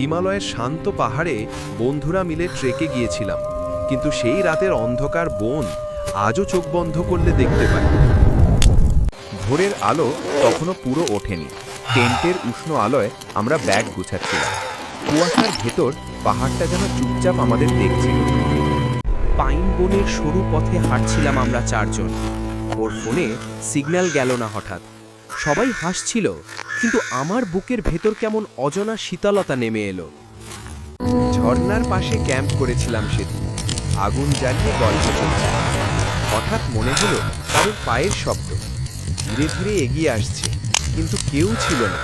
হিমালয়ের শান্ত পাহাড়ে বন্ধুরা মিলে ট্রেকে গিয়েছিলাম। কিন্তু সেই রাতের অন্ধকার বন আজও চোখ বন্ধ করলে দেখতে পাই। ভোরের আলো তখনও পুরো ওঠেনি। টেন্টের উষ্ণ আলোয় আমরা ব্যাগ গুছাচ্ছিলাম। কুয়াশার ভেতর পাহাড়টা যেন চুপচাপ আমাদের দেখছিল। পাইন বনের সরু পথে হাঁটছিলাম আমরা চারজন। ওর ফোনে সিগন্যাল গেল না হঠাৎ। সবাই হাসছিল। কিন্তু আমার বুকের ভেতর কেমন অজনা শীতলতা নেমে এলো। ঝর্ণার পাশে ক্যাম্প করেছিলাম সেদিন। আগুন জ্বালিয়ে গল্প হঠাৎ মনে হলো কারোর পায়ের শব্দ। ধীরে ধীরে এগিয়ে আসছে, কিন্তু কেউ ছিল না।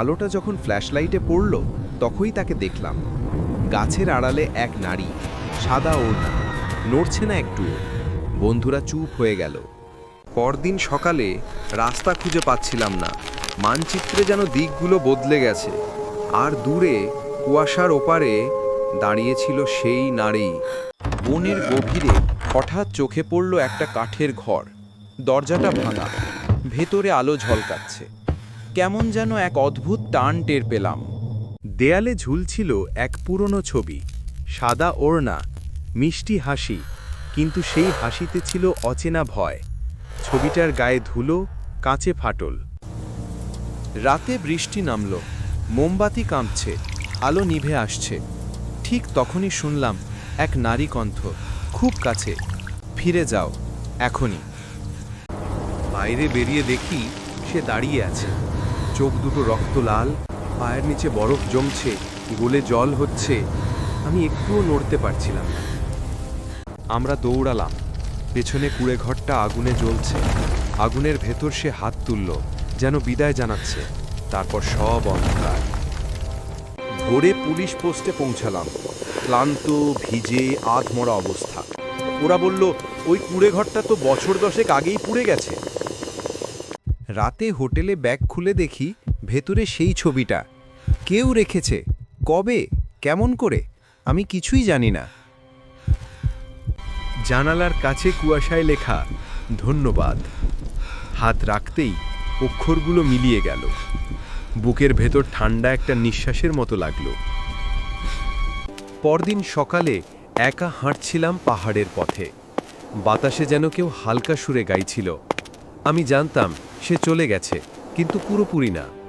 আলোটা যখন ফ্ল্যাশলাইটে পড়ল, তখনই তাকে দেখলাম। গাছের আড়ালে এক নারী, সাদা ওড়না, নড়ছে না একটু বন্ধুরা চুপ হয়ে গেল। পরদিন সকালে রাস্তা খুঁজে পাচ্ছিলাম না। মানচিত্রে যেন দিকগুলো বদলে গেছে। আর দূরে কুয়াশার ওপারে দাঁড়িয়েছিল সেই নারী। বনের গভীরে হঠাৎ চোখে পড়ল একটা কাঠের ঘর। দরজাটা ভাঙা। ভেতরে আলো ঝলকাচ্ছে। কেমন যেন এক অদ্ভুত টান টের পেলাম। দেয়ালে ঝুলছিল এক পুরনো ছবি। সাদা ওড়না, মিষ্টি হাসি, কিন্তু সেই হাসিতে ছিল অচেনা ভয়। ছবিটার গায়ে ধুলো, কাঁচে ফাটল। রাতে বৃষ্টি নামল, মোমবাতি কাঁপছে, আলো নিভে আসছে। ঠিক তখনই শুনলাম এক নারী কণ্ঠ, খুব কাছে, ফিরে যাও, এখনই। বাইরে বেরিয়ে দেখি সে দাঁড়িয়ে আছে। চোখ দুটো রক্ত লাল, পায়ের নিচে বরফ জমছে, গোলে জল হচ্ছে। আমি একটুও নড়তে পারছিলাম না। আমরা দৌড়ালাম। পেছনে কুড়ে ঘরটা আগুনে জ্বলছে। আগুনের ভেতর সে হাত তুলল, যেন বিদায় জানাচ্ছে। তারপর সব অন্ধকার। ভোরে পুলিশ পোস্টে পৌঁছালাম। ক্লান্ত, ভিজে, আধমরা অবস্থা। ওরা বলল, ওই কুড়ে ঘরটা তো বছর দশেক আগেই পুড়ে গেছে। রাতে হোটেলে ব্যাগ খুলে দেখি ভেতরে সেই ছবিটা। কেউ রেখেছে। কবে? কেমন করে? আমি কিছুই জানি না। জানালার কাছে কুয়াশায় লেখা, ধন্যবাদ। হাত রাখতেই অক্ষরগুলো মিলিয়ে গেল। বুকের ভেতর ঠান্ডা একটা নিঃশ্বাসের মতো লাগল। পরদিন সকালে একা হাঁটছিলাম পাহাড়ের পথে। বাতাসে যেন কেউ হালকা সুরে গাইছিল। আমি জানতাম সে চলে গেছে, কিন্তু পুরোপুরি না।